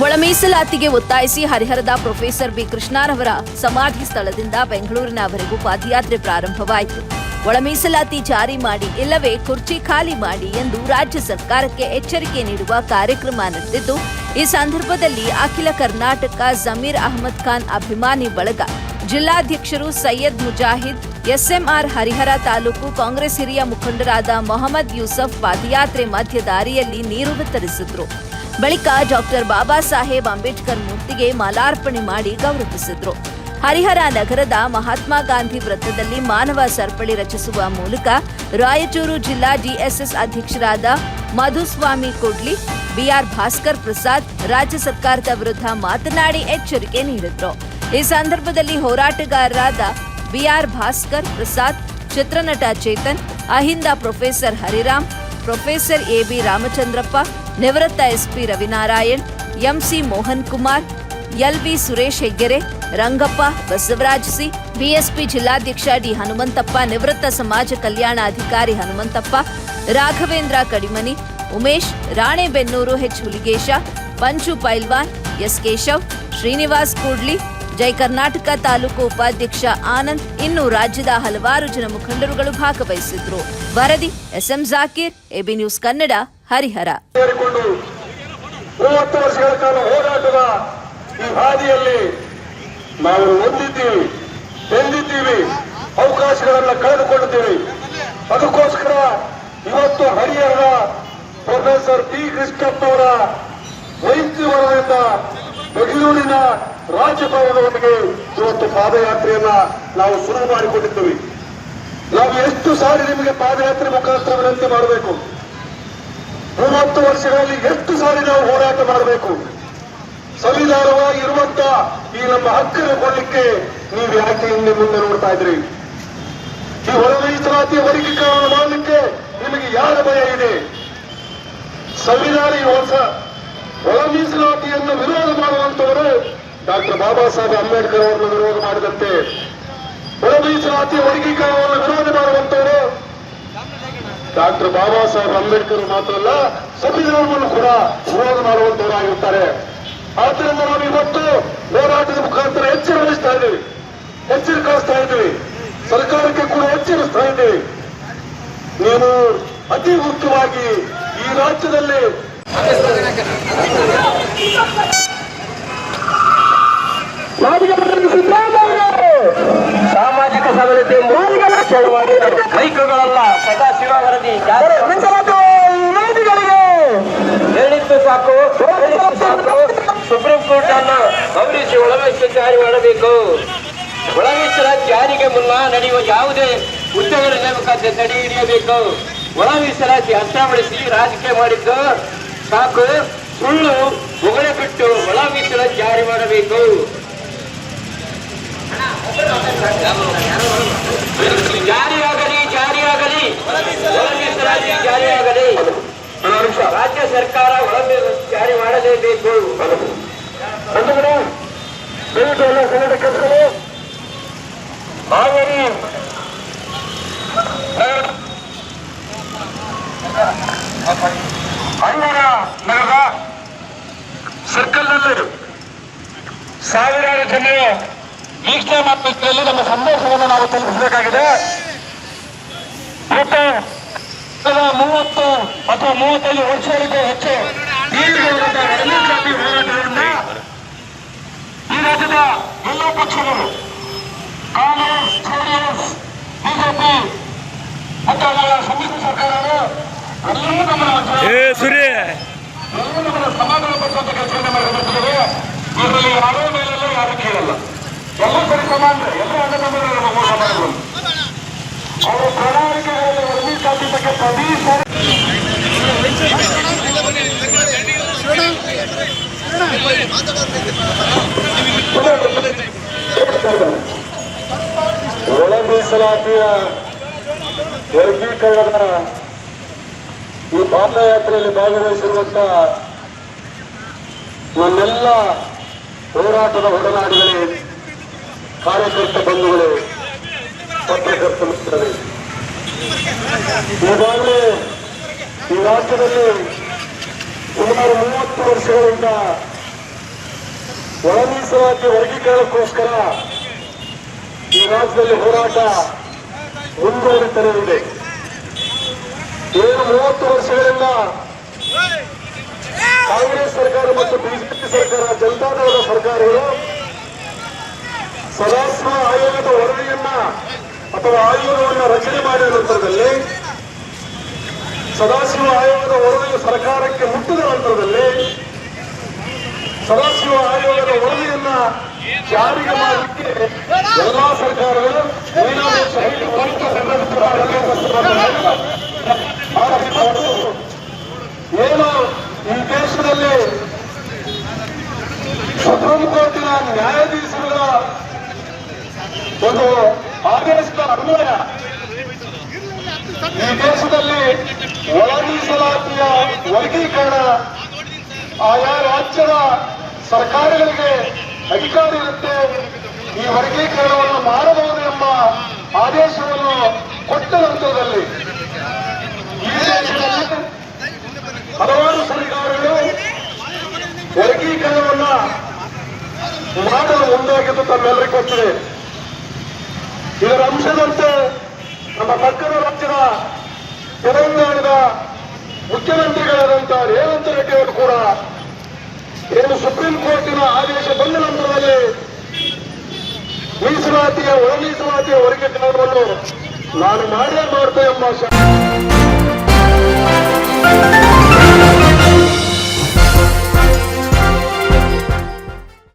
ಒಳ ಮೀಸಲಾತಿಗೆ ಒತ್ತಾಯಿಸಿ ಹರಿಹರದ ಪ್ರೊಫೆಸರ್ ಬಿ. ಕೃಷ್ಣಾರವರ ಸಮಾಧಿ ಸ್ಥಳದಿಂದ ಬೆಂಗಳೂರಿನವರೆಗೂ ಪಾದಯಾತ್ರೆ ಪ್ರಾರಂಭವಾಯಿತು. ಒಳ ಮೀಸಲಾತಿ ಜಾರಿ ಮಾಡಿ, ಇಲ್ಲವೇ ಕುರ್ಚಿ ಖಾಲಿ ಮಾಡಿ ಎಂದು ರಾಜ್ಯ ಸರ್ಕಾರಕ್ಕೆ ಎಚ್ಚರಿಕೆ ನೀಡುವ ಕಾರ್ಯಕ್ರಮ ನಡೆದಿದ್ದು, ಈ ಸಂದರ್ಭದಲ್ಲಿ ಅಖಿಲ ಕರ್ನಾಟಕ ಜಮೀರ್ ಅಹಮದ್ ಖಾನ್ ಅಭಿಮಾನಿ ಬಳಗ, ಜಿಲ್ಲಾಧ್ಯಕ್ಷರು ಸೈಯದ್ ಮುಜಾಹಿದ್, ಎಸ್ಎಂಆರ್ ಹರಿಹರ ತಾಲೂಕು ಕಾಂಗ್ರೆಸ್ ಹಿರಿಯ ಮುಖಂಡರಾದ ಮೊಹಮ್ಮದ್ ಯೂಸಫ್ ಪಾದಯಾತ್ರೆ ಮಧ್ಯ ದಾರಿಯಲ್ಲಿ ನೀರು ವಿತರಿಸಿದ್ರು ಬಳಿಕ ಡಾಕ್ಟರ್ ಬಾಬಾ ಸಾಹೇಬ್ ಅಂಬೇಡ್ಕರ್ ಮೂರ್ತಿಗೆ ಮಾಲಾರ್ಪಣೆ ಮಾಡಿ ಗೌರವಿಸಿದ್ರು. ಹರಿಹರ ನಗರದ ಮಹಾತ್ಮ ಗಾಂಧಿ ವೃತ್ತದಲ್ಲಿ ಮಾನವ ಸರಪಳಿ ರಚಿಸುವ ಮೂಲಕ ರಾಯಚೂರು ಜಿಲ್ಲಾ ಡಿಎಸ್ಎಸ್ ಅಧ್ಯಕ್ಷರಾದ ಮಧುಸ್ವಾಮಿ ಕೊಡ್ಲಿ, ಬಿಆರ್ ಭಾಸ್ಕರ್ ಪ್ರಸಾದ್, ರಾಜ್ಯ ಸರ್ಕಾರದ ವಿರುದ್ಧ ಮಾತನಾಡಿ ಎಚ್ಚರಿಕೆ ನೀಡಿದ್ರು. ಈ ಸಂದರ್ಭದಲ್ಲಿ ಹೋರಾಟಗಾರರಾದ ಬಿಆರ್ ಭಾಸ್ಕರ್ ಪ್ರಸಾದ್, ಚಿತ್ರನಟ Chetan, Ahinda professor Hariram, professor AB Ramachandrappa ನಿವೃತ್ತ SP Ravinarayan, MC Mohan Kumar LV Suresh Heggere, Rangappa Basavaraj C, BSP ಜಿಲ್ಲಾಧ್ಯಕ್ಷ ಡಿ ಹನುಮಂತಪ್ಪ, ನಿವೃತ್ತ ಸಮಾಜ ಕಲ್ಯಾಣ ಅಧಿಕಾರಿ ಹನುಮಂತಪ್ಪ, ರಾಘವೇಂದ್ರ ಕಡಿಮನಿ, ಉಮೇಶ್, ರಾಣೆಬೆನ್ನೂರು ಎಚ್ ಹುಲಿಗೇಶ, ಪಂಚು ಪೈಲ್ವಾನ್, ಎಸ್ ಕೇಶವ್, ಶ್ರೀನಿವಾಸ್ ಕೂಡ್ಲಿ, ಜೈ ಕರ್ನಾಟಕ ತಾಲೂಕು ಉಪಾಧ್ಯಕ್ಷ ಆನಂದ್, ಇನ್ನು ರಾಜ್ಯದ ಹಲವಾರು ಜನ ಮುಖಂಡರುಗಳು ಭಾಗವಹಿಸಿದ್ರು. ವರದಿ SM Zakir, AB news Kannada. Harihar. ಮೂವತ್ತು ವರ್ಷಗಳ ಕಾಲ ಹೋರಾಟದ ಈ ಹಾದಿಯಲ್ಲಿ ನಾವು ಹೊಂದಿದ್ದೀವಿ ಎಂದಿದ್ದೀವಿ ಅವಕಾಶಗಳನ್ನು ಕಳೆದುಕೊಂಡಿದ್ದೀವಿ ಅದಕ್ಕೋಸ್ಕರ ಇವತ್ತು ಹರಿಹರದ ಪ್ರೊಫೆಸರ್ ಪಿ ಕೃಷ್ಣಪ್ಪವರ ಅವರ ವರದಿಂದ ಬೆಂಗಳೂರಿನ ರಾಜ್ಯಭವನದವರೆಗೆ ಇವತ್ತು ಪಾದಯಾತ್ರೆಯನ್ನ ನಾವು ಶುರು ಮಾಡಿಕೊಂಡಿದ್ದೀವಿ. ನಾವು ಎಷ್ಟು ಸಾರಿ ನಿಮಗೆ ಪಾದಯಾತ್ರೆ ಮುಖಾಂತರ ವಿನಂತಿ ಮಾಡಬೇಕು? ಮೂವತ್ತು ವರ್ಷಗಳಲ್ಲಿ ಎಷ್ಟು ಸಾರಿ ನಾವು ಹೋರಾಟ ಮಾಡಬೇಕು? ಸಂವಿಧಾನವಾಗಿರುವಂತ ಈ ನಮ್ಮ ಹಕ್ಕನ್ನು ಕೊಡ್ಲಿಕ್ಕೆ ನೀವು ಯಾಕೆ ಹಿಂದೆ ಮುಂದೆ ನೋಡ್ತಾ ಇದ್ರಿ? ಈ ಒಳ ಮೀಸಲಾತಿಯ ವರ್ಗೀಕರಣ ಮಾಡಲಿಕ್ಕೆ ನಿಮಗೆ ಯಾರ ಭಯ ಇದೆ? ಸಂವಿಧಾನ ಈ ಹೊಸ ಒಳ ಮೀಸಲಾತಿಯನ್ನು ವಿರೋಧ ಮಾಡುವಂತವರು ಡಾಕ್ಟರ್ ಬಾಬಾ ಸಾಹೇಬ್ ಅಂಬೇಡ್ಕರ್ ಅವರನ್ನು ವಿರೋಧ ಮಾಡಿದಂತೆ. ಒಳ ಮೀಸಲಾತಿಯ ವರ್ಗೀಕರಣವನ್ನು ವಿರೋಧ ಮಾಡುವಂತವರು ಡಾಕ್ಟರ್ ಬಾಬಾ ಸಾಹೇಬ್ ಅಂಬೇಡ್ಕರ್ ಮಾತ್ರ ಅಲ್ಲ ಸಂವಿಧಾನವನ್ನು ಕೂಡ ವಿರೋಧ ಮಾಡುವಂತವರಾಗಿರ್ತಾರೆ. ಆದ್ದರಿಂದ ನಾವು ಇವತ್ತು ಹೋರಾಟದ ಮುಖಾಂತರ ಎಚ್ಚರ ವಹಿಸ್ತಾ ಇದ್ದೀವಿ. ಕಳಿಸ್ತಾ ಇದ್ದೀವಿ. ಸರ್ಕಾರಕ್ಕೆ ಕೂಡ ಎಚ್ಚರಿಸ್ತಾ ಇದ್ದೀವಿ. ನೀವು ಅತಿ ಮುಖ್ಯವಾಗಿ ಈ ರಾಜ್ಯದಲ್ಲಿ ಸಾಮಾಜಿಕ ಸಬಲತೆ ಮೂಲಿಗೆ ಸದಾಶಿವ ವರದಿ ಜಾರಿ ವಿರೋಧಿಗಳಿಗೆ ಹೇಳಿದ್ದು ಸಾಕು. ಸಾಕು. ಸುಪ್ರೀಂ ಕೋರ್ಟ್ ಅನ್ನು ಗೌರವಿಸಿ ಒಳಮೀಸಲು ಜಾರಿ ಮಾಡಬೇಕು. ಒಳಮೀಸಲ ಜಾರಿಗೆ ಮುನ್ನ ನಡೆಯುವ ಯಾವುದೇ ಉದ್ಯೋಗದ ನೇಮಕಾತಿ ತಡೆ ಹಿಡಿಯಬೇಕು. ಒಳ ಮೀಸಲಾತಿ ರಾಜಕೀಯ ಮಾಡಿದ್ದು ಸಾಕು. ಸುಳ್ಳು ಹೊಗಳೆ ಬಿಟ್ಟು ಒಳ ಜಾರಿ ಮಾಡಬೇಕು. ಜಾರಿಯಾಗಲಿ ಜಾರಿಯಾಗಲಿ ಒಳ ಮೀಸಲಾತಿ ಜಾರಿಯಾಗಲಿ ರಾಜ್ಯ ಸರ್ಕಾರ ಒಳ ಮೀಸಲಾತಿ ಜಾರಿ ಮಾಡಲೇಬೇಕು ಬಂಧುಗಳು, ದಯವಿಟ್ಟು ಹಾವೇರಿ ಹರಿಹರ ನಗರದ ಸರ್ಕಲ್ನಲ್ಲಿ ಸಾವಿರಾರು ಜನರು ವೀಕ್ಷಣೆ ಮಾಡುತ್ತಿದ್ದಲ್ಲಿ ನಮ್ಮ ಸಂದೇಶವನ್ನು ನಾವು ತಲುಪಿಸಬೇಕಾಗಿದೆ. ಮತ್ತು ಮೂವತ್ತು ಅಥವಾ ಮೂವತ್ತೈದು ವರ್ಷಗಳಿಗೂ ಹೆಚ್ಚು ಈ ವಿರೋಧದ ಜಾತಿ ಹೋರಾಟದಿಂದ ಈ ರಾಜ್ಯದ ಎಲ್ಲ ಪಕ್ಷಗಳು ಕಾಂಗ್ರೆಸ್ ಜೆಡಿಎಸ್ ಬಿಜೆಪಿ ಮತ್ತು ಅವರ ಸಮ್ಮಿಶ್ರ ಎಲ್ಲರೂ ನಮ್ಮ ಏ ಸೂರ್ಯ ಎಲ್ಲರೂ ನಮ್ಮ ಸಮಾಧಾನ ಪಡಿಸುವಂತ ಕೆಲಸವನ್ನು ಇದರಲ್ಲಿ ಯಾರೋ ಮೇಲೆಲ್ಲ ಯಾರು ಕೇಳಲ್ಲ ಎಲ್ಲ ಸರಿ. ಸಮಾನ ಎಲ್ಲ ಅಣ್ಣತಮ್ಮರು ನಮ್ಮ ಮೋಸ ಮಾಡಬಹುದು ಅವರ ಪ್ರಣಾಳಿಕೆಗಳಲ್ಲಿ ಪ್ರತಿ ಸಾರಿ ಒಳ ಮೀಸಲಾತಿಯ ವರ್ಗೀಕರಣದ ಈ ಪಾದಯಾತ್ರೆಯಲ್ಲಿ ಭಾಗವಹಿಸಿರುವಂತ ನನ್ನೆಲ್ಲ ಹೋರಾಟದ ಒಡನಾಡಿಗಳೇ, ಕಾರ್ಯಕರ್ತ ಬಂಧುಗಳೇ, ಪತ್ರಕರ್ತ ಮಿತ್ರರೇ. ಈಗಾಗಲೇ ಈ ರಾಜ್ಯದಲ್ಲಿ ಸುಮಾರು ಮೂವತ್ತು ವರ್ಷಗಳಿಂದ ಒಳ ಮೀಸಲಾತಿ ವರ್ಗೀಕರಣಕ್ಕೋಸ್ಕರ ಈ ರಾಜ್ಯದಲ್ಲಿ ಹೋರಾಟ ಮುಂದುವರಿತಲೇ ಇದೆ. ಏಳು ಮೂವತ್ತು ವರ್ಷಗಳಿಂದ ಕಾಂಗ್ರೆಸ್ ಸರ್ಕಾರ ಮತ್ತು ಬಿಜೆಪಿ ಸರ್ಕಾರ, ಜನತಾದಳದ ಸರ್ಕಾರಗಳು ಸದಾಶಿವ ಆಯೋಗದ ವರದಿಯನ್ನ ಅಥವಾ ಆಯೋಗವನ್ನು ರಚನೆ ಮಾಡಿದ ನಂತರದಲ್ಲಿ, ಸದಾಶಿವ ಆಯೋಗದ ವರದಿಯು ಸರ್ಕಾರಕ್ಕೆ ಮುಟ್ಟಿದ ನಂತರದಲ್ಲಿ ಸದಾಶಿವ ಆಯೋಗದ ವರದಿಯನ್ನ ಜಾರಿಗೆ ಮಾಡಲಿಕ್ಕೆ ಎಲ್ಲಾ ಸರ್ಕಾರಗಳು ಏನು ಈ ದೇಶದಲ್ಲಿ ಸುಪ್ರೀಂ ಕೋರ್ಟಿನ ನ್ಯಾಯಾಧೀಶರ ಒಂದು ಆದೇಶದ ಅನ್ವಯ ಈ ದೇಶದಲ್ಲಿ ಒಳ ಮೀಸಲಾತಿಯ ವರ್ಗೀಕರಣ ಆಯಾ ರಾಜ್ಯದ ಸರ್ಕಾರಗಳಿಗೆ ಅಧಿಕಾರ ಇರುತ್ತೆ. ಈ ವರ್ಗೀಕರಣವನ್ನು ಮಾಡಬಹುದು ಎಂಬ ಆದೇಶವನ್ನು ಕೊಟ್ಟ ನಂತರದಲ್ಲಿ ಈ ದೇಶದಲ್ಲಿ ಹಲವಾರು ಸರ್ಕಾರಗಳು ವರ್ಗೀಕರಣವನ್ನ ಮಾಡಲು ಮುಂದಾಗಿದ್ದು ತಮ್ಮೆಲ್ಲರಿಗೂ ಕೊಟ್ಟಿದೆ ಇದರ ಅಂಶದಂತೆ ನಮ್ಮ ಪಕ್ಕದ ರಾಜ್ಯದ ತೆಲಂಗಾಣದ ಮುಖ್ಯಮಂತ್ರಿಗಳಾದಂತಹ ರೇವಂತ್ ರೆಡ್ಡಿ ಅವರು ಕೂಡ ಏನು ಸುಪ್ರೀಂ ಕೋರ್ಟಿನ ಆದೇಶ ಬಂದ ನಂತರದಲ್ಲಿ ಮೀಸಲಾತಿಯ ಒಳ ಮೀಸಲಾತಿಯ ಹೊರಗೆ ನಾನು ಮಾಡೇ ಮಾಡ್ತೇನೆ ಎಂಬ